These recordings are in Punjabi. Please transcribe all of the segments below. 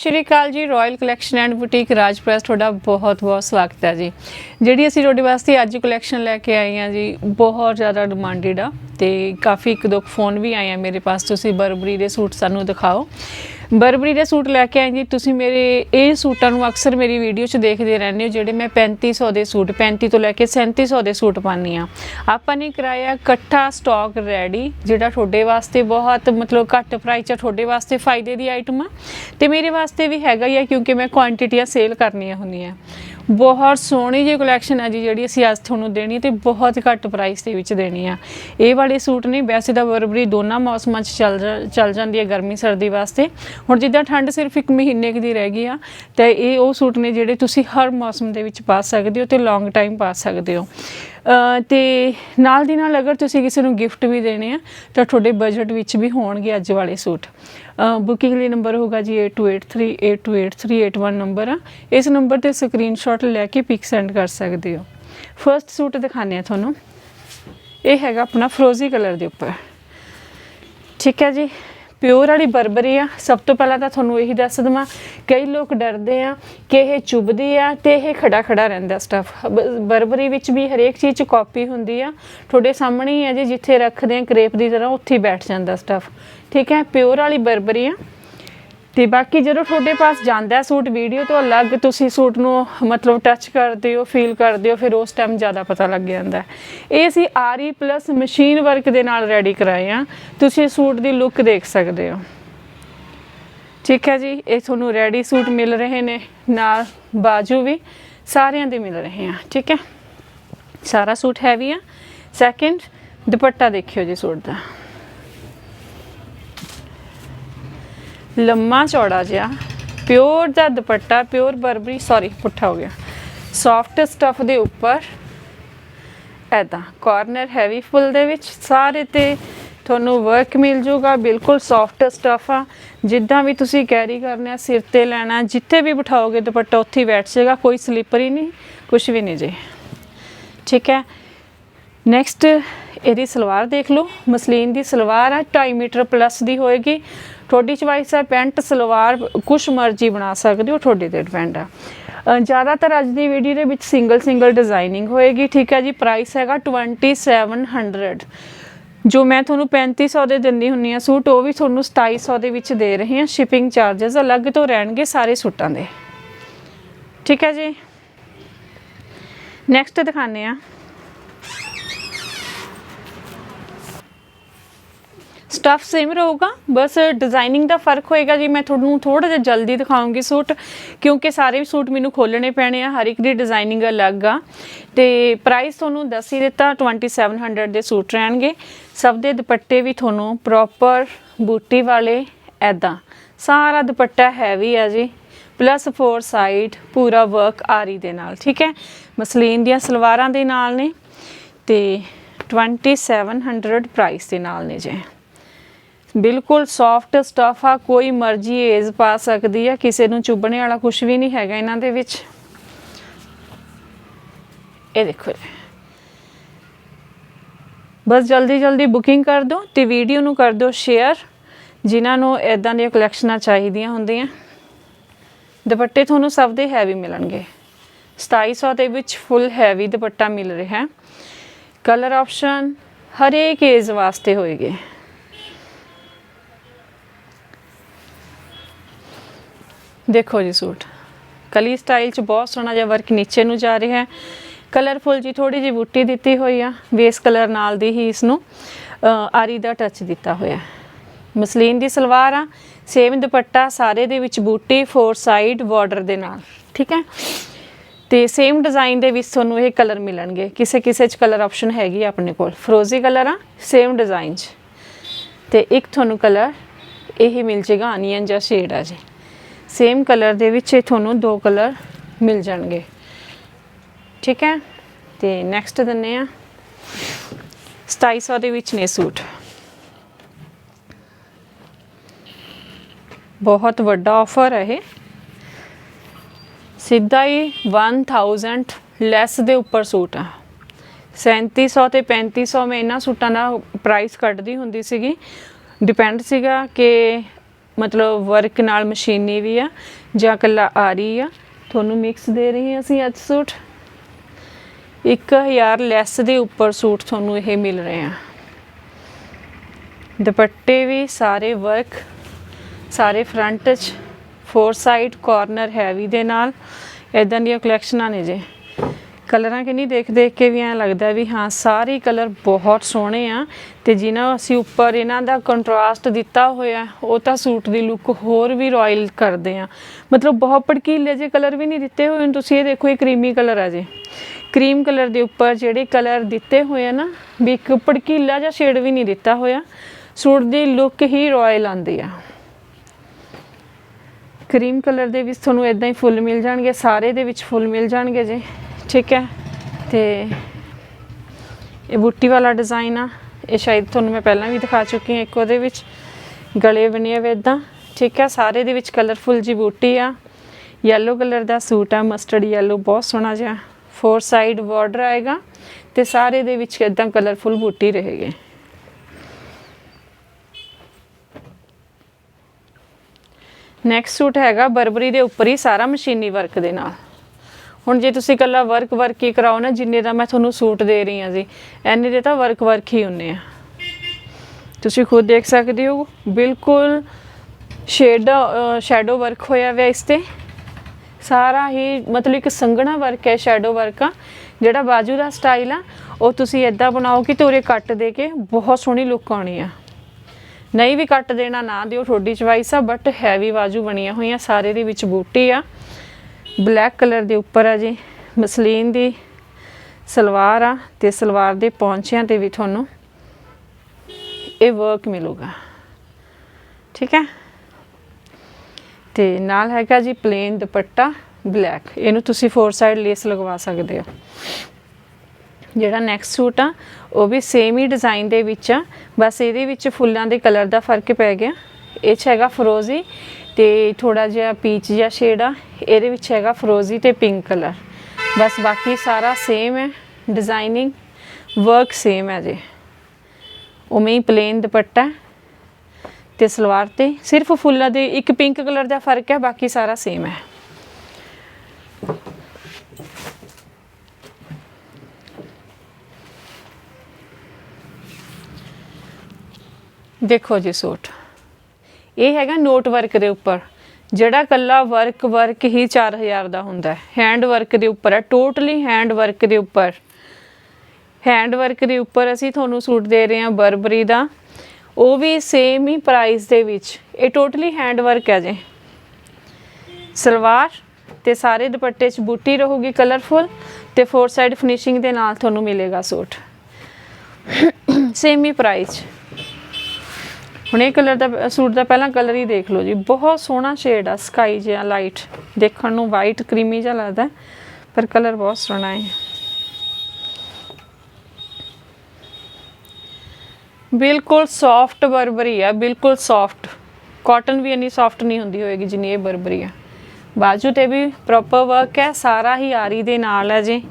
ਸ਼੍ਰੀ ਅਕਾਲ ਜੀ ਰਾਇਲ ਕਲੈਕਸ਼ਨ ਐਂਡ ਬੁਟੀਕ ਰਾਜਪ੍ਰੈਸ ਤੁਹਾਡਾ ਬਹੁਤ ਬਹੁਤ ਸਵਾਗਤ ਹੈ ਜੀ। ਜਿਹੜੀ ਅਸੀਂ ਤੁਹਾਡੇ ਵਾਸਤੇ ਅੱਜ ਕਲੈਕਸ਼ਨ ਲੈ ਕੇ ਆਏ ਹਾਂ ਜੀ, ਬਹੁਤ ਜ਼ਿਆਦਾ ਡਿਮਾਂਡਡ ਆ ਤੇ ਕਾਫੀ ਇੱਕ ਦੋ ਫੋਨ ਵੀ ਆਏ ਆ ਮੇਰੇ ਪਾਸ, ਤੁਸੀਂ ਬਰਬਰੀ ਦੇ ਸੂਟ ਸਾਨੂੰ ਦਿਖਾਓ। ਬਰਬਰੀ ਦੇ ਸੂਟ ਲੈ ਕੇ ਆਈ ਜੀ। ਤੁਸੀਂ ਮੇਰੇ ਇਹ ਸੂਟਾਂ ਨੂੰ ਅਕਸਰ ਮੇਰੀ ਵੀਡੀਓ 'ਚ ਦੇਖਦੇ ਰਹਿੰਦੇ ਹੋ, ਜਿਹੜੇ ਮੈਂ 3500 ਦੇ ਸੂਟ 35 ਤੋਂ ਲੈ ਕੇ 3700 ਦੇ ਸੂਟ ਪਾਉਂਦੀ ਆ ਆਪਾਂ ਨੇ ਕਰਾਇਆ ਇਕੱਠਾ ਸਟਾਕ ਰੈਡੀ ਜਿਹੜਾ ਤੁਹਾਡੇ ਵਾਸਤੇ ਬਹੁਤ ਮਤਲਬ ਘੱਟ ਪ੍ਰਾਈਸ 'ਚ ਤੁਹਾਡੇ ਵਾਸਤੇ ਫਾਇਦੇ ਦੀ ਆਈਟਮ ਆ। ਤੇ ਮੇਰੇ ਵਾਸਤੇ ਵੀ ਹੈਗਾ ਹੀ ਆ, ਕਿਉਂਕਿ ਮੈਂ ਕੁਆਂਟੀਟੀਆਂ ਸੇਲ ਕਰਨੀਆਂ ਹੁੰਦੀਆਂ। ਬਹੁਤ ਸੋਹਣੀ ਜਿਹੀ ਕਲੈਕਸ਼ਨ ਹੈ ਜੀ, ਜਿਹੜੀ ਅਸੀਂ ਅੱਜ ਤੁਹਾਨੂੰ ਦੇਣੀ ਹੈ ਤੇ ਬਹੁਤ ਘੱਟ ਪ੍ਰਾਈਸ ਦੇ ਵਿੱਚ ਦੇਣੀ ਆ। ਇਹ ਵਾਲੇ ਸੂਟ ਨੇ ਵੈਸੇ ਤਾਂ ਬਰਬਰੀ ਦੋਨਾਂ ਮੌਸਮਾਂ 'ਚ ਚੱਲ ਜਾ- ਚੱਲ ਜਾਂਦੀ ਹੈ ਗਰਮੀ, ਸਰਦੀ ਵਾਸਤੇ। ਹੁਣ ਜਿੱਦਾਂ ਠੰਡ ਸਿਰਫ ਇੱਕ ਮਹੀਨੇ ਦੀ ਰਹਿ ਗਈ ਆ, ਤੇ ਇਹ ਉਹ ਸੂਟ ਨੇ ਜਿਹੜੇ ਤੁਸੀਂ ਹਰ ਮੌਸਮ ਦੇ ਵਿੱਚ ਪਾ ਸਕਦੇ ਹੋ ਤੇ ਲੌਂਗ ਟਾਈਮ ਪਾ ਸਕਦੇ ਹੋ। ਤੇ ਨਾਲ ਦੀ ਨਾਲ ਅਗਰ ਤੁਸੀਂ ਕਿਸੇ ਨੂੰ ਗਿਫਟ ਵੀ ਦੇਣੇ ਆ, ਤਾਂ ਤੁਹਾਡੇ ਬਜਟ ਵਿੱਚ ਵੀ ਹੋਣਗੇ ਅੱਜ ਵਾਲੇ ਸੂਟ। ਬੁਕਿੰਗ ਲਈ ਨੰਬਰ ਹੋਗਾ ਜੀ 8283828381 ਨੰਬਰ ਆ। ਇਸ ਨੰਬਰ ਤੇ ਸਕਰੀਨਸ਼ਾਟ ਲੈ ਕੇ ਪਿਕ ਸੈਂਡ ਕਰ ਸਕਦੇ ਹੋ। ਫਰਸਟ ਸੂਟ ਦਿਖਾਣੇ ਆ ਤੁਹਾਨੂੰ। ਇਹ ਹੈਗਾ ਆਪਣਾ ਫਰੋਜ਼ੀ ਕਲਰ ਦੇ ਉੱਪਰ। ਠੀਕ ਹੈ ਜੀ। ਪਿਓਰ ਵਾਲੀ ਬਰਬਰੀ ਆ। ਸਭ ਤੋਂ ਪਹਿਲਾਂ ਤਾਂ ਤੁਹਾਨੂੰ ਇਹੀ ਦੱਸ ਦਵਾਂ, ਕਈ ਲੋਕ ਡਰਦੇ ਆ ਕਿ ਇਹ ਚੁੱਭਦੀ ਆ ਤੇ ਇਹ ਖੜਾ ਖੜਾ ਰਹਿੰਦਾ ਸਟਫ ਬਰਬਰੀ ਵਿੱਚ ਵੀ ਹਰੇਕ ਚੀਜ਼ ਚ ਕਾਪੀ ਹੁੰਦੀ ਆ। ਤੁਹਾਡੇ ਸਾਹਮਣੇ ਹੀ ਆ ਜੀ, ਜਿੱਥੇ ਰੱਖਦੇ ਆ, ਕ੍ਰੇਪ ਦੀ ਤਰ੍ਹਾਂ ਉੱਥੇ ਹੀ ਬੈਠ ਜਾਂਦਾ ਸਟਫ ਠੀਕ ਹੈ, ਪਿਓਰ ਵਾਲੀ ਬਰਬਰੀ ਆ। ਤੇ ਬਾਕੀ ਜਦੋਂ ਤੁਹਾਡੇ ਪਾਸ ਜਾਂਦਾ ਹੈ ਸੂਟ ਵੀਡੀਓ ਤੋਂ ਅਲੱਗ, ਤੁਸੀਂ ਸੂਟ ਨੂੰ ਮਤਲਬ ਟੱਚ ਕਰਦੇ ਹੋ ਫੀਲ ਕਰਦੇ ਹੋ, ਫਿਰ ਉਸ ਟਾਈਮ ਜ਼ਿਆਦਾ ਪਤਾ ਲੱਗ ਜਾਂਦਾ ਇਹ ਅਸੀਂ ਆਰੀ ਪਲੱਸ ਮਸ਼ੀਨ ਵਰਕ ਦੇ ਨਾਲ ਰੈਡੀ ਕਰਾਏ ਆ ਤੁਸੀਂ ਸੂਟ ਦੀ ਲੁੱਕ ਦੇਖ ਸਕਦੇ ਹੋ। ਠੀਕ ਹੈ ਜੀ, ਇਹ ਤੁਹਾਨੂੰ ਰੈਡੀ ਸੂਟ ਮਿਲ ਰਹੇ ਨੇ, ਨਾਲ ਬਾਜੂ ਵੀ ਸਾਰਿਆਂ ਦੇ ਮਿਲ ਰਹੇ ਆ, ਠੀਕ ਹੈ? ਸਾਰਾ ਸੂਟ ਹੈਵੀ ਆ। ਸੈਕਿੰਡ ਦੁਪੱਟਾ ਦੇਖਿਓ ਜੀ ਸੂਟ ਦਾ। ਲੰਮਾ ਚੌੜਾ ਜਿਹਾ ਪਿਓਰ ਦਾ ਦੁਪੱਟਾ ਪਿਓਰ ਬਰਬਰੀ ਸੌਰੀ ਪੁੱਠਾ ਹੋ ਗਿਆ। ਸੌਫਟ ਸਟਫ ਦੇ ਉੱਪਰ ਐਦਾਂ ਕਾਰਨਰ ਹੈਵੀ ਫੁੱਲ ਦੇ ਵਿੱਚ ਸਾਰੇ ਤੇ ਤੁਹਾਨੂੰ ਵਰਕ ਮਿਲ ਜੂਗਾ, ਬਿਲਕੁਲ ਸੌਫਟ ਸਟਫ ਆ। ਜਿੱਦਾਂ ਵੀ ਤੁਸੀਂ ਕੈਰੀ ਕਰਨਾ, ਸਿਰ ਤੇ ਲੈਣਾ, ਜਿੱਥੇ ਵੀ ਬਿਠਾਓਗੇ ਦੁਪੱਟਾ, ਉੱਥੇ ਹੀ ਬੈਠ ਜਾਏਗਾ, ਕੋਈ ਸਲੀਪਰ ਹੀ ਨਹੀਂ ਕੁਝ ਵੀ ਨਹੀਂ ਜੀ। ਠੀਕ ਹੈ? ਨੈਕਸਟ ਇਹਦੀ ਸਲਵਾਰ ਦੇਖ ਲਓ। ਮਸਲੀਨ ਦੀ ਸਲਵਾਰ ਆ 2.5 ਮੀਟਰ ਪਲੱਸ ਦੀ ਹੋਏਗੀ। ਤੁਹਾਡੀ ਚੁਆਇਸ ਹੈ ਪੈਂਟ, ਸਲਵਾਰ, ਕੁਛ ਮਰਜ਼ੀ ਬਣਾ ਸਕਦੇ ਹੋ, ਤੁਹਾਡੇ ਤੇ ਡਿਪੈਂਡ ਆ। ਜ਼ਿਆਦਾਤਰ ਅੱਜ ਦੀ ਵੀਡੀਓ ਦੇ ਵਿੱਚ ਸਿੰਗਲ ਸਿੰਗਲ ਡਿਜ਼ਾਈਨਿੰਗ ਹੋਏਗੀ, ਠੀਕ ਹੈ ਜੀ? ਪ੍ਰਾਈਸ ਹੈਗਾ 2700 ਜੋ ਮੈਂ ਤੁਹਾਨੂੰ 3500 ਦੇ ਦਿੰਦੀ ਹੁੰਨੀ ਆ ਸੂਟ, ਉਹ ਵੀ ਤੁਹਾਨੂੰ 2700 ਦੇ ਵਿੱਚ ਦੇ ਰਹੇ ਹਾਂ। ਸ਼ਿਪਿੰਗ ਚਾਰजेस ਅਲੱਗ ਤੋਂ ਰਹਿਣਗੇ ਸਾਰੇ ਸੂਟਾਂ ਦੇ। ਠੀਕ ਹੈ ਜੀ? ਨੈਕਸਟ ਦਿਖਾਣੇ ਆ ਸਟਫ ਸੇਮ ਰਹੂਗਾ। ਬਸ ਡਿਜ਼ਾਈਨਿੰਗ ਦਾ ਫ਼ਰਕ ਹੋਏਗਾ ਜੀ, ਮੈਂ ਤੁਹਾਨੂੰ ਥੋੜਾ ਜਿਹਾ ਜਲਦੀ ਦਿਖਾਉਂਗੀ ਸੂਟ, ਕਿਉਂਕਿ ਸਾਰੇ ਸੂਟ ਮੈਨੂੰ ਖੋਲਣੇ ਪੈਣੇ ਆ, ਹਰ ਇੱਕ ਦੀ ਡਿਜ਼ਾਈਨਿੰਗ ਅਲੱਗ ਆ। ਤੇ ਪ੍ਰਾਈਸ ਤੁਹਾਨੂੰ ਦੱਸ ਹੀ ਦਿੱਤਾ 2700 ਦੇ ਸੂਟ ਰਹਿਣਗੇ। ਸਭ ਦੇ ਦੁਪੱਟੇ ਵੀ ਤੁਹਾਨੂੰ ਪ੍ਰੋਪਰ ਬੂਟੀ ਵਾਲੇ ਐਦਾਂ ਸਾਰਾ ਦੁਪੱਟਾ ਹੈਵੀ ਆ ਜੀ। ਪਲੱਸ 4 ਸਾਈਡ ਪੂਰਾ ਵਰਕ ਆਰੀ ਦੇ ਨਾਲ, ਠੀਕ ਹੈ? ਮਸਲੀਨ ਦੀਆਂ ਸਲਵਾਰਾਂ ਦੇ ਨਾਲ ਨੇ ਤੇ 2700 ਪ੍ਰਾਈਸ ਦੇ ਨਾਲ ਨੇ ਜੀ। ਬਿਲਕੁਲ ਸੌਫਟ ਸਟਫ ਆ, ਕੋਈ ਮਰਜ਼ੀ ਏਜ ਪਾ ਸਕਦੀ ਆ, ਕਿਸੇ ਨੂੰ ਚੁੱਭਣੇ ਵਾਲਾ ਕੁਝ ਵੀ ਨਹੀਂ ਹੈਗਾ ਇਹਨਾਂ ਦੇ ਵਿੱਚ। ਇਹ ਦੇਖੋ ਜੀ। ਬਸ ਜਲਦੀ ਜਲਦੀ ਬੁਕਿੰਗ ਕਰ ਦਿਓ ਤੇ ਵੀਡੀਓ ਨੂੰ ਕਰ ਦਿਓ ਸ਼ੇਅਰ ਜਿਨ੍ਹਾਂ ਨੂੰ ਇਦਾਂ ਦੀਆਂ ਕਲੈਕਸ਼ਨਾਂ ਚਾਹੀਦੀਆਂ ਹੁੰਦੀਆਂ। ਦੁਪੱਟੇ ਤੁਹਾਨੂੰ ਸਭ ਦੇ ਹੈਵੀ ਮਿਲਣਗੇ। 2700 ਦੇ ਵਿੱਚ ਫੁੱਲ ਹੈਵੀ ਦੁਪੱਟਾ ਮਿਲ ਰਿਹਾ। ਹੈ ਕਲਰ ਆਪਸ਼ਨ ਹਰੇਕ ਏਜ ਵਾਸਤੇ ਹੋਏਗੇ। ਦੇਖੋ ਜੀ ਸੂਟ। ਕਲੀ ਸਟਾਈਲ ਚ ਬਹੁਤ ਸੋਹਣਾ ਜਿਹਾ ਵਰਕ ਨੀਚੇ ਨੂੰ ਜਾ ਰਿਹਾ ਹੈ। ਕਲਰਫੁਲ ਜੀ ਥੋੜੀ ਜਿਹੀ ਬੂਟੀ ਦਿੱਤੀ ਹੋਈ ਆ। ਵੇਸ ਕਲਰ ਨਾਲ ਦੀ ਹੀ ਇਸ ਨੂੰ ਆਰੀ ਦਾ ਟੱਚ ਦਿੱਤਾ ਹੋਇਆ ਹੈ। ਮਸਲੀਨ ਦੀ ਸਲਵਾਰ ਆ। ਸੇਮ ਦੁਪੱਟਾ ਸਾਰੇ ਦੇ ਵਿੱਚ ਬੂਟੀ ਫੋਰ ਸਾਈਡ ਬਾਰਡਰ ਦੇ ਨਾਲ। ਠੀਕ ਹੈ? ਤੇ ਸੇਮ ਡਿਜ਼ਾਈਨ ਦੇ ਵਿੱਚ ਤੁਹਾਨੂੰ ਇਹ ਕਲਰ ਮਿਲਣਗੇ। ਕਿਸੇ ਕਿਸੇ ਚ ਕਲਰ ਆਪਸ਼ਨ ਹੈਗੀ ਆ ਆਪਣੇ ਕੋਲ। ਫਰੋਜ਼ੀ ਕਲਰ ਆ ਸੇਮ ਡਿਜ਼ਾਈਨ ਚ। ਤੇ ਇੱਕ ਤੁਹਾਨੂੰ ਕਲਰ ਇਹ ਮਿਲ ਜੇਗਾ ਆਨੀਅਨ ਜਾਂ ਸ਼ੇਡ ਆ ਜੀ। ਸੇਮ ਕਲਰ ਦੇ ਵਿੱਚ ਇਹ ਤੁਹਾਨੂੰ ਦੋ ਕਲਰ ਮਿਲ ਜਾਣਗੇ। ਠੀਕ ਹੈ? ਤੇ ਨੈਕਸਟ ਦਿੰਨੇ ਆ 2700 ਦੇ ਵਿੱਚ ਨੇ ਸੂਟ। ਬਹੁਤ ਵੱਡਾ ਆਫਰ ਹੈ ਇਹ। ਸਿੱਧਾ ਹੀ 1000 ਲੈਸ ਦੇ ਉੱਪਰ ਸੂਟ ਆ। 3700 ਤੇ 3500 ਮੈਂ ਇਹਨਾਂ ਸੂਟਾਂ ਦਾ ਪ੍ਰਾਈਸ ਕੱਢਦੀ ਹੁੰਦੀ ਸੀਗੀ। ਡਿਪੈਂਡ ਸੀਗਾ ਕਿ ਮਤਲਬ ਵਰਕ ਨਾਲ ਮਸ਼ੀਨੀ ਵੀ ਆ, ਜਾਂ ਕੱਲਾ ਆਰੀ ਆ। ਤੁਹਾਨੂੰ ਮਿਕਸ ਦੇ ਰਹੇ ਹਾਂ ਅਸੀਂ ਅੱਜ ਸੂਟ। 1000 ਲੈਸ ਦੇ ਉੱਪਰ ਸੂਟ ਤੁਹਾਨੂੰ ਇਹ ਮਿਲ ਰਹੇ ਆ। ਦੁਪੱਟੇ ਵੀ ਸਾਰੇ ਵਰਕ ਸਾਰੇ ਫਰੰਟ 'ਚ ਫੋਰ ਸਾਈਡ ਕਾਰਨਰ ਹੈਵੀ ਦੇ ਨਾਲ। ਇਦਾਂ ਦੀਆਂ ਕਲੈਕਸ਼ਨਾਂ ਨੇ ਜੇ। ਕਲਰਾਂ ਕਿ ਨਹੀਂ ਦੇਖ ਦੇਖ ਕੇ ਵੀ ਐਂ ਲੱਗਦਾ ਵੀ ਹਾਂ, ਸਾਰੇ ਕਲਰ ਬਹੁਤ ਸੋਹਣੇ ਆ ਤੇ ਜਿਨ੍ਹਾਂ ਅਸੀਂ ਉੱਪਰ ਇਹਨਾਂ ਦਾ ਕੰਟਰਾਸਟ ਦਿੱਤਾ ਹੋਇਆ, ਉਹ ਤਾਂ ਸੂਟ ਦੀ ਲੁੱਕ ਹੋਰ ਵੀ ਰਾਇਲ ਕਰਦੇ ਆ। ਮਤਲਬ ਬਹੁਤ ਭੜਕੀਲੇ ਜੇ ਕਲਰ ਵੀ ਨਹੀਂ ਦਿੱਤੇ ਹੋਏ ਤੁਸੀਂ ਇਹ ਦੇਖੋ, ਇਹ ਕਰੀਮੀ ਕਲਰ ਆ ਜੇ। ਕਰੀਮ ਕਲਰ ਦੇ ਉੱਪਰ ਜਿਹੜੇ ਕਲਰ ਦਿੱਤੇ ਹੋਏ ਆ ਨਾ, ਵੀ ਇੱਕ ਭੜਕੀਲਾ ਜਿਹਾ ਸ਼ੇਡ ਵੀ ਨਹੀਂ ਦਿੱਤਾ ਹੋਇਆ। ਸੂਟ ਦੀ ਲੁੱਕ ਹੀ ਰਾਇਲ ਆਉਂਦੀ ਆ। ਕਰੀਮ ਕਲਰ ਦੇ ਵਿੱਚ ਤੁਹਾਨੂੰ ਇਦਾਂ ਹੀ ਫੁੱਲ ਮਿਲ ਜਾਣਗੇ, ਸਾਰੇ ਦੇ ਵਿੱਚ ਫੁੱਲ ਮਿਲ ਜਾਣਗੇ ਜੀ। ਠੀਕ ਹੈ। ਤੇ ਇਹ ਬੂਟੀ ਵਾਲਾ ਡਿਜ਼ਾਈਨ ਆ। ਇਹ ਸ਼ਾਇਦ ਤੁਹਾਨੂੰ ਮੈਂ ਪਹਿਲਾਂ ਵੀ ਦਿਖਾ ਚੁੱਕੀ ਹਾਂ ਇੱਕ ਉਹਦੇ ਵਿੱਚ। ਗਲੇ ਬਣੇ ਹੋਏ ਇਦਾਂ ਠੀਕ ਹੈ, ਸਾਰੇ ਦੇ ਵਿੱਚ ਕਲਰਫੁਲ ਜੀ ਬੂਟੀ ਆ। ਯੈਲੋ ਕਲਰ ਦਾ ਸੂਟ ਆ ਮਸਟਰਡ ਯੈਲੋ ਬਹੁਤ ਸੋਹਣਾ ਜਿਹਾ। ਫੋਰ ਸਾਈਡ ਬਾਰਡਰ ਆਏਗਾ ਤੇ ਸਾਰੇ ਦੇ ਵਿੱਚ ਇਦਾਂ ਕਲਰਫੁਲ ਬੂਟੀ ਰਹੇਗੀ। ਨੈਕਸਟ ਸੂਟ ਹੈਗਾ ਬਰਬਰੀ ਦੇ ਉੱਪਰ ਹੀ ਸਾਰਾ ਮਸ਼ੀਨੀ ਵਰਕ ਦੇ ਨਾਲ। ਹੁਣ ਜੇ ਤੁਸੀਂ ਇਕੱਲਾ ਵਰਕ ਵਰਕ ਹੀ ਕਰਾਓ ਨਾ, ਜਿੰਨੇ ਦਾ ਮੈਂ ਤੁਹਾਨੂੰ ਸੂਟ ਦੇ ਰਹੀ ਹਾਂ ਜੀ ਐਨੇ ਦੇ ਤਾਂ ਵਰਕ ਵਰਕ ਹੀ ਹੁੰਨੇ ਆ। ਤੁਸੀਂ ਖੁਦ ਦੇਖ ਸਕਦੇ ਹੋ, ਬਿਲਕੁਲ ਸ਼ੇਡ ਸ਼ੈਡੋ ਵਰਕ ਹੋਇਆ ਹੋਇਆ ਇਸ ਤੇ। ਸਾਰਾ ਹੀ ਮਤਲਬ ਇੱਕ ਸੰਘਣਾ ਵਰਕ ਹੈ ਸ਼ੈਡੋ ਵਰਕ ਆ, ਜਿਹੜਾ ਬਾਜੂ ਦਾ ਸਟਾਈਲ ਆ, ਉਹ ਤੁਸੀਂ ਇਦਾਂ ਬਣਾਓ ਕਿ ਤੋਰੇ ਕੱਟ ਦੇ ਕੇ ਬਹੁਤ ਸੋਹਣੀ ਲੁੱਕ ਆਉਣੀ ਆ। ਨਹੀਂ ਵੀ ਕੱਟ ਦੇਣਾ ਨਾ ਦਿਓ, ਤੁਹਾਡੀ ਚਵਾਈਸ ਆ ਬਟ ਹੈਵੀ ਬਾਜੂ ਬਣੀਆਂ ਹੋਈਆਂ, ਸਾਰੇ ਦੇ ਵਿੱਚ ਬੂਟੀ ਆ। ਬਲੈਕ ਕਲਰ ਦੇ ਉੱਪਰ ਆ ਜੀ। ਮਸਲੀਨ ਦੀ ਸਲਵਾਰ ਆ ਤੇ ਸਲਵਾਰ ਦੇ ਪੌਂਚਿਆਂ ਤੇ ਵੀ ਤੁਹਾਨੂੰ ਇਹ ਵਰਕ ਮਿਲੂਗਾ। ਠੀਕ ਹੈ? ਤੇ ਨਾਲ ਹੈਗਾ ਜੀ ਪਲੇਨ ਦੁਪੱਟਾ ਬਲੈਕ ਇਹਨੂੰ ਤੁਸੀਂ ਫੋਰ ਸਾਈਡ ਲੇਸ ਲਗਵਾ ਸਕਦੇ ਹੋ। ਜਿਹੜਾ ਨੈਕਸਟ ਸੂਟ ਆ, ਉਹ ਵੀ ਸੇਮ ਹੀ ਡਿਜ਼ਾਈਨ ਦੇ ਵਿੱਚ ਆ। ਬਸ ਇਹਦੇ ਵਿੱਚ ਫੁੱਲਾਂ ਦੇ ਕਲਰ ਦਾ ਫ਼ਰਕ ਪੈ ਗਿਆ। ਇਹ 'ਚ ਹੈਗਾ ਫਰੋਜ਼ੀ ਤੇ ਥੋੜਾ ਜਿਹਾ ਪੀਚ ਜਿਹਾ ਸ਼ੇਡ ਆ, ਇਹਦੇ ਵਿੱਚ ਹੈਗਾ ਫਰੋਜ਼ੀ ਤੇ ਪਿੰਕ ਕਲਰ ਬਸ ਬਾਕੀ ਸਾਰਾ ਸੇਮ ਹੈ ਡਿਜ਼ਾਈਨਿੰਗ ਵਰਕ ਸੇਮ ਹੈ ਜੀ। ਉਵੇਂ ਹੀ ਪਲੇਨ ਦੁਪੱਟਾ ਹੈ ਤੇ ਸਲਵਾਰ ਤੇ ਸਿਰਫ ਫੁੱਲਾਂ ਦੇ ਇੱਕ ਪਿੰਕ ਕਲਰ ਦਾ ਫ਼ਰਕ ਹੈ, ਬਾਕੀ ਸਾਰਾ ਸੇਮ ਹੈ। ਦੇਖੋ ਜੀ ਸੂਟ। ਇਹ ਹੈਗਾ ਨੋਟ ਵਰਕ ਦੇ ਉੱਪਰ। ਜਿਹੜਾ ਕੱਲਾ ਵਰਕ ਵਰਕ ਹੀ 4000 ਦਾ ਹੁੰਦਾ ਹੈ। ਹੈਂਡ ਵਰਕ ਦੇ ਉੱਪਰ ਹੈ ਟੋਟਲੀ ਹੈਂਡ ਵਰਕ ਦੇ ਉੱਪਰ। ਹੈਂਡ ਵਰਕ ਦੇ ਉੱਪਰ ਅਸੀਂ ਤੁਹਾਨੂੰ ਸੂਟ ਦੇ ਰਹੇ ਹਾਂ ਬਰਬਰੀ ਦਾ। ਉਹ ਵੀ ਸੇਮ ਹੀ ਪ੍ਰਾਈਸ ਦੇ ਵਿੱਚ। ਇਹ ਟੋਟਲੀ ਹੈਂਡ ਵਰਕ ਹੈ ਜੇ। ਸਲਵਾਰ ਤੇ ਸਾਰੇ ਦੁਪੱਟੇ 'ਚ ਬੂਟੀ ਰਹੂਗੀ ਕਲਰਫੁਲ ਤੇ ਫੋਰ ਸਾਈਡ ਫਿਨਿਸ਼ਿੰਗ ਦੇ ਨਾਲ ਤੁਹਾਨੂੰ ਮਿਲੇਗਾ ਸੂਟ। ਸੇਮ ਹੀ ਪ੍ਰਾਈਸ ਹੁਣ ਇਹ ਕਲਰ ਦਾ, ਸੂਟ ਦਾ ਪਹਿਲਾਂ ਕਲਰ ਹੀ ਦੇਖ ਲਓ ਜੀ। ਬਹੁਤ ਸੋਹਣਾ ਸ਼ੇਡ ਆ ਸਕਾਈ ਜਿਹਾ ਲਾਈਟ ਦੇਖਣ ਨੂੰ ਵਾਈਟ ਕਰੀਮੀ ਜਿਹਾ ਲੱਗਦਾ। ਪਰ ਕਲਰ ਬਹੁਤ ਸੋਹਣਾ ਹੈ। ਬਿਲਕੁਲ ਸੌਫਟ ਬਰਬਰੀ ਆ, ਬਿਲਕੁਲ ਸੌਫਟ ਕਾਟਨ ਵੀ ਇੰਨੀ ਸੌਫਟ ਨਹੀਂ ਹੁੰਦੀ ਹੋਏਗੀ ਜਿੰਨੀ ਇਹ ਬਰਬਰੀ ਆ। ਬਾਜੂ ਤੇ ਵੀ ਪ੍ਰੋਪਰ ਵਰਕ ਹੈ, ਸਾਰਾ ਹੀ ਆਰੀ ਦੇ ਨਾਲ ਹੈ ਜੀ।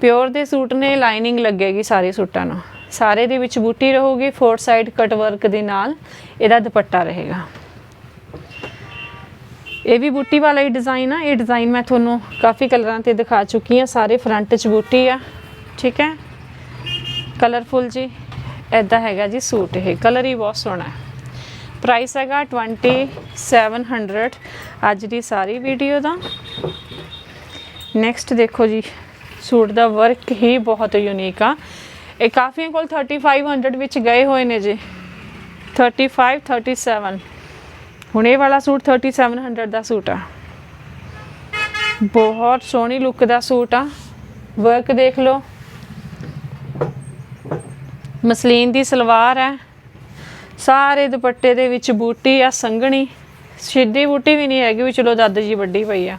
ਪਿਓਰ ਦੇ ਸੂਟ ਨੇ ਲਾਈਨਿੰਗ ਲੱਗੇਗੀ ਸਾਰੇ ਸੂਟਾਂ ਨੂੰ। ਸਾਰੇ ਦੇ ਵਿੱਚ ਬੂਟੀ ਰਹੂਗੀ ਫੋਰ ਸਾਈਡ ਕਟ ਵਰਕ ਦੇ ਨਾਲ ਇਹਦਾ ਦੁਪੱਟਾ ਰਹੇਗਾ। ਇਹ ਵੀ ਬੂਟੀ ਵਾਲਾ ਹੀ ਡਿਜ਼ਾਈਨ ਆ, ਇਹ ਡਿਜ਼ਾਈਨ ਮੈਂ ਤੁਹਾਨੂੰ ਕਾਫੀ ਕਲਰਾਂ ਤੇ ਦਿਖਾ ਚੁੱਕੀ ਹਾਂ, ਸਾਰੇ ਫਰੰਟ 'ਚ ਬੂਟੀ ਆ, ਠੀਕ ਹੈ? ਕਲਰਫੁਲ ਜੀ ਐਦਾਂ ਹੈਗਾ ਜੀ ਸੂਟ ਇਹ ਕਲਰ ਹੀ ਬਹੁਤ ਸੋਹਣਾ ਹੈ। ਪ੍ਰਾਈਸ ਹੈਗਾ 2700 ਅੱਜ ਦੀ ਸਾਰੀ ਵੀਡੀਓ ਦਾ। ਨੈਕਸਟ ਦੇਖੋ ਜੀ, ਸੂਟ ਦਾ ਵਰਕ ਹੀ ਬਹੁਤ ਯੂਨੀਕ ਆ। ਇਹ ਕਾਫੀਆਂ ਕੋਲ 3500 ਵਿੱਚ ਗਏ ਹੋਏ ਨੇ ਜੀ। 35 37 ਹੁਣ ਇਹ ਵਾਲਾ ਸੂਟ 3700 ਦਾ ਸੂਟ ਆ। ਬਹੁਤ ਸੋਹਣੀ ਲੁੱਕ ਦਾ ਸੂਟ ਆ। ਵਰਕ ਦੇਖ ਲਓ। ਮਸਲੀਨ ਦੀ ਸਲਵਾਰ ਹੈ। ਸਾਰੇ ਦੁਪੱਟੇ ਦੇ ਵਿੱਚ ਬੂਟੀ ਆ, ਸੰਘਣੀ। ਸਿੱਧੀ ਬੂਟੀ ਵੀ ਨਹੀਂ ਹੈਗੀ ਵੀ ਚਲੋ ਦਾਦਾ ਜੀ ਵੱਡੀ ਪਈ ਆ।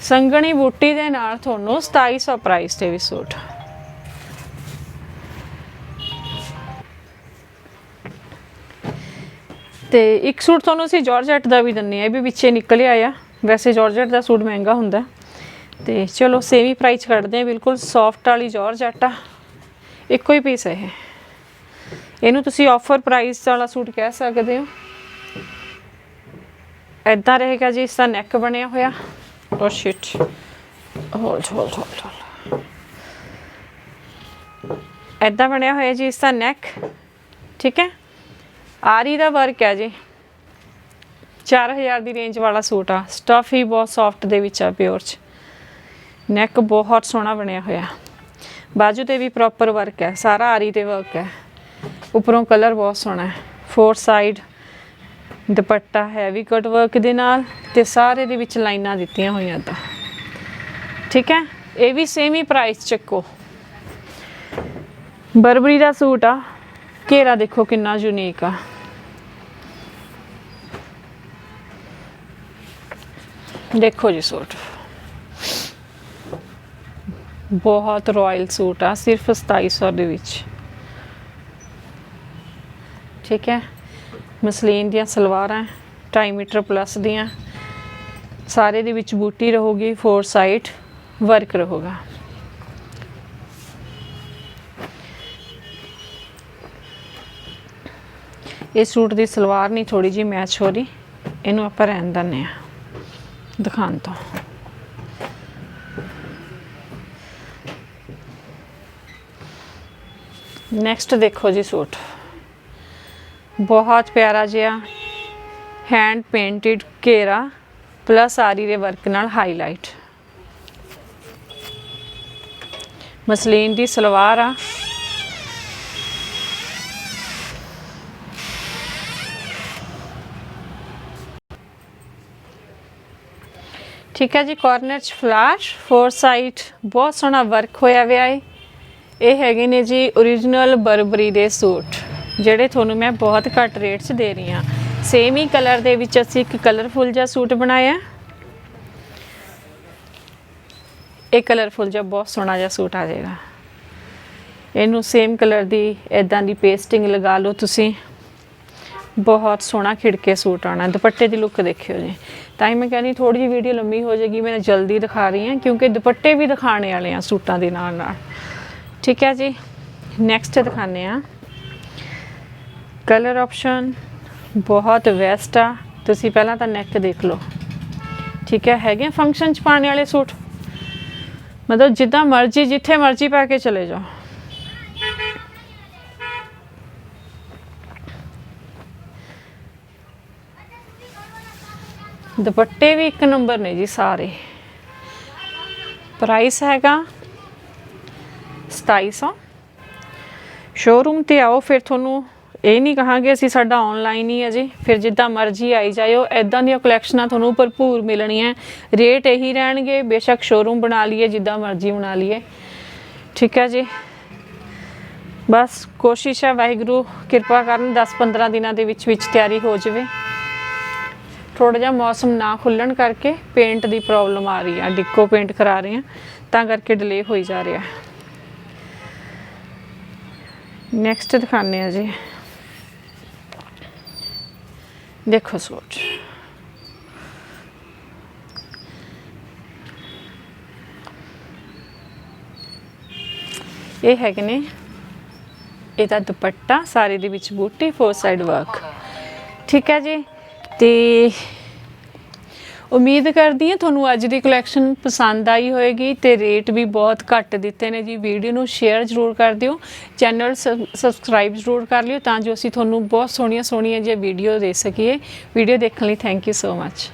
ਸੰਘਣੀ ਬੂਟੀ ਦੇ ਨਾਲ ਤੁਹਾਨੂੰ 2700 ਪ੍ਰਾਈਸ ਤੇ ਵੀ ਸੂਟ। ਤੇ ਇੱਕ ਸੂਟ ਤੁਹਾਨੂੰ ਅਸੀਂ ਜਾਰਜਟ ਦਾ ਵੀ ਦਿੰਨੇ ਆ, ਇਹ ਵੀ ਵਿੱਚੇ ਨਿਕਲਿਆ ਆ। ਵੈਸੇ ਜਾਰਜਟ ਦਾ ਸੂਟ ਮਹਿੰਗਾ ਹੁੰਦਾ ਤੇ ਚਲੋ ਸੇਮੀ ਪ੍ਰਾਈਸ ਕੱਢਦੇ ਆ ਬਿਲਕੁਲ ਸੌਫਟ ਵਾਲੀ ਜਾਰਜਟ ਆ। ਇੱਕੋ ਹੀ ਪੀਸ ਹੈ ਇਹ। ਇਹਨੂੰ ਤੁਸੀਂ ਆਫਰ ਪ੍ਰਾਈਸ ਵਾਲਾ ਸੂਟ ਕਹਿ ਸਕਦੇ ਹੋ। ਐਦਾਂ ਰਹੇਗਾ ਜੀ, ਇਸ ਦਾ ਨੈਕ ਬਣਿਆ ਹੋਇਆ। ਓ ਸ਼ਿਟ ਹੋਲਡ ਹੋਲਡ ਹੋਲਡ ਐਦਾਂ ਬਣਿਆ ਹੋਇਆ ਜੀ, ਇਸ ਦਾ ਨੈਕ ਠੀਕ ਹੈ? ਆਰੀ ਦਾ ਵਰਕ ਹੈ ਜੀ। 4000 ਦੀ ਰੇਂਜ ਵਾਲਾ ਸੂਟ ਆ। ਸਟਫ ਹੀ ਬਹੁਤ ਸੌਫਟ ਦੇ ਵਿੱਚ ਆ ਪਿਓਰ ਚ। ਨੈਕ ਬਹੁਤ ਸੋਹਣਾ ਬਣਿਆ ਹੋਇਆ। ਬਾਜੂ ਤੇ ਵੀ ਪ੍ਰੋਪਰ ਵਰਕ ਹੈ। ਸਾਰਾ ਆਰੀ ਤੇ ਵਰਕ ਹੈ। ਉੱਪਰੋਂ ਕਲਰ ਬਹੁਤ ਸੋਹਣਾ ਹੈ। Four side dupatta heavy cut work ਦੇ ਨਾਲ ਤੇ ਸਾਰੇ ਦੇ ਵਿੱਚ ਲਾਈਨਾਂ ਦਿੱਤੀਆਂ ਹੋਈਆਂ ਤਾਂ। ਠੀਕ ਹੈ? ਇਹ ਵੀ ਸੇਮ ਹੀ ਪ੍ਰਾਈਸ ਚੱਕੋ। ਬਰਬਰੀ ਦਾ ਸੂਟ ਆ। ਘੇਰਾ ਦੇਖੋ ਕਿੰਨਾ ਯੂਨੀਕ ਆ। ਦੇਖੋ ਜੀ ਸੂਟ ਬਹੁਤ ਰਾਇਲ ਸੂਟ ਆ ਸਿਰਫ 2700 ਦੇ ਵਿੱਚ ਠੀਕ ਹੈ ਮਸਲੀਨ ਦੀਆਂ ਸਲਵਾਰਾਂ 2.5 ਮੀਟਰ ਪਲੱਸ ਦੀਆਂ। ਸਾਰੇ ਦੇ ਵਿੱਚ ਬੂਟੀ ਰਹੂਗੀ ਫੋਰ ਸਾਈਡ ਵਰਕ ਰਹੂਗਾ। ਇਹ ਸੂਟ ਦੀ ਸਲਵਾਰ ਨਹੀਂ ਥੋੜੀ ਜੀ ਮੈਚ ਹੋ ਰਹੀ। ਇਹਨੂੰ ਆਪਾਂ ਰਹਿਣ ਦਿੰਦੇ ਆ ਦਿਖਾਉਣ ਤੋਂ ਨੈਕਸਟ ਦੇਖੋ ਜੀ ਸੂਟ ਬਹੁਤ ਪਿਆਰਾ ਜਿਹਾ ਹੈਂਡ ਪੇਂਟਡ ਘੇਰਾ ਪਲੱਸ ਆਰੀ ਦੇ ਵਰਕ ਨਾਲ ਹਾਈਲਾਈਟ ਮਸਲੀਨ ਦੀ ਸਲਵਾਰ ਆ ਠੀਕ ਹੈ ਜੀ ਕਾਰਨਰ ਚ ਫਲਾਸ਼ ਫੋਰ ਸਾਈਡ ਬਹੁਤ ਸੋਹਣਾ ਵਰਕ ਹੋਇਆ ਹੋਇਆ ਹੈ ਇਹ ਹੈਗੇ ਨੇ ਜੀ origignal ਬਰਬਰੀ ਦੇ ਸੂਟ, ਜਿਹੜੇ ਤੁਹਾਨੂੰ ਮੈਂ ਬਹੁਤ ਘੱਟ ਰੇਟ 'ਚ ਦੇ ਰਹੀ ਹਾਂ। ਸੇਮ ਹੀ ਕਲਰ ਦੇ ਵਿੱਚ ਅਸੀਂ ਇੱਕ ਕਲਰਫੁਲ ਜਿਹਾ ਸੂਟ ਬਣਾਇਆ। ਇਹ ਕਲਰਫੁਲ ਜਿਹਾ ਬਹੁਤ ਸੋਹਣਾ ਜਿਹਾ ਸੂਟ ਆ ਜਾਏਗਾ। ਇਹਨੂੰ ਸੇਮ ਕਲਰ ਦੀ ਇਦਾਂ ਦੀ ਪੇਸਟਿੰਗ ਲਗਾ ਲਓ ਤੁਸੀਂ। ਬਹੁਤ ਸੋਹਣਾ ਖਿੜਕੇ ਸੂਟ ਆਣਾ ਦੁਪੱਟੇ ਦੀ ਲੁੱਕ ਦੇਖਿਓ ਜੀ। ਤਾਂ ਹੀ ਮੈਂ ਕਹਿੰਦੀ ਥੋੜੀ ਜਿਹੀ ਵੀਡੀਓ ਲੰਮੀ ਹੋ ਜਾਏਗੀ, ਮੈਂ ਜਲਦੀ ਦਿਖਾ ਰਹੀ ਹਾਂ, ਕਿਉਂਕਿ ਦੁਪੱਟੇ ਵੀ ਦਿਖਾਣੇ ਵਾਲੇ ਆ ਸੂਟਾਂ ਦੇ ਨਾਲ ਨਾਲ। ਠੀਕ ਹੈ ਜੀ? ਨੈਕਸਟ ਦਿਖਾਣੇ ਆ ਕਲਰ ਆਪਸ਼ਨ ਬਹੁਤ ਵੈਸਟ ਆ। ਤੁਸੀਂ ਪਹਿਲਾਂ ਤਾਂ ਨੈਕ ਦੇਖ ਲਓ। ਠੀਕ ਹੈ, ਹੈਗੇ ਫੰਕਸ਼ਨ ਚ ਪਾਣੇ ਵਾਲੇ ਸੂਟ? ਮਤਲਬ ਜਿੱਦਾਂ ਮਰਜ਼ੀ, ਜਿੱਥੇ ਮਰਜ਼ੀ ਪਾ ਕੇ ਚਲੇ ਜਾਓ। ਦੁਪੱਟੇ ਵੀ ਇੱਕ ਨੰਬਰ ਨੇ ਜੀ ਸਾਰੇ। ਪ੍ਰਾਈਸ ਹੈਗਾ 2700 ਸ਼ੋਰੂਮ ਤੇ ਆਓ, ਫਿਰ ਤੁਹਾਨੂੰ ਇਹ ਨਹੀਂ ਕਹਾਂਗੇ ਅਸੀਂ ਸਾਡਾ ਆਨਲਾਈਨ ਹੀ ਹੈ ਜੀ। ਫਿਰ ਜਿੱਦਾਂ ਮਰਜ਼ੀ ਆਈ ਜਾਇਓ ਐਦਾਂ ਦੀਆਂ ਕਲੈਕਸ਼ਨਾਂ ਤੁਹਾਨੂੰ ਭਰਪੂਰ ਮਿਲਣੀਆਂ। ਰੇਟ ਇਹੀ ਰਹਿਣਗੇ, ਬੇਸ਼ੱਕ ਸ਼ੋਰੂਮ ਬਣਾ ਲਈਏ, ਜਿੱਦਾਂ ਮਰਜ਼ੀ ਬਣਾ ਲਈਏ। ਠੀਕ ਹੈ ਜੀ। ਬਸ ਕੋਸ਼ਿਸ਼ ਹੈ ਵਾਹਿਗੁਰੂ ਕਿਰਪਾ ਕਰਨ 10-15 ਦਿਨਾਂ ਦੇ ਵਿੱਚ ਵਿੱਚ ਤਿਆਰੀ ਹੋ ਜਾਵੇ। ਥੋੜਾ ਜਿਹਾ ਮੌਸਮ ਨਾ ਖੁੱਲਣ ਕਰਕੇ ਪੇਂਟ ਦੀ ਪ੍ਰੋਬਲਮ ਆ ਰਹੀ ਆ ਡਿੱਕੋ ਪੇਂਟ ਕਰਾ ਰਹੇ ਆ, ਤਾਂ ਕਰਕੇ ਡਿਲੇ ਹੋਈ ਜਾ ਰਿਹਾ। ਨੈਕਸਟ ਦਿਖਾਉਂਦੇ ਆ ਜੀ। ਦੇਖੋ ਸੂਟ ਇਹ ਹੈਗੇ ਨੇ, ਇਹਦਾ ਦੁਪੱਟਾ, ਸਾਰੇ ਦੇ ਵਿੱਚ ਬੂਟੀ ਫੋਰ ਸਾਈਡ ਵਰਕ ਠੀਕ ਹੈ ਜੀ? ਤੇ ਉਮੀਦ ਕਰਦੀ ਹਾਂ ਤੁਹਾਨੂੰ ਅੱਜ ਦੀ ਕਲੈਕਸ਼ਨ ਪਸੰਦ ਆਈ ਹੋਵੇਗੀ ਤੇ ਰੇਟ ਵੀ ਬਹੁਤ ਘੱਟ ਦਿੱਤੇ ਨੇ ਜੀ। ਵੀਡੀਓ ਨੂੰ ਸ਼ੇਅਰ ਜ਼ਰੂਰ ਕਰ ਦਿਓ ਚੈਨਲ ਸਬਸਕ੍ਰਾਈਬ ਜ਼ਰੂਰ ਕਰ ਲਿਓ ਤਾਂ ਜੋ ਅਸੀਂ ਤੁਹਾਨੂੰ ਬਹੁਤ ਸੋਹਣੀਆਂ ਸੋਹਣੀਆਂ ਜਿਹੀਆਂ ਵੀਡੀਓ ਦੇ ਸਕੀਏ। ਵੀਡੀਓ ਦੇਖਣ ਲਈ ਥੈਂਕ ਯੂ ਸੋ ਮੱਚ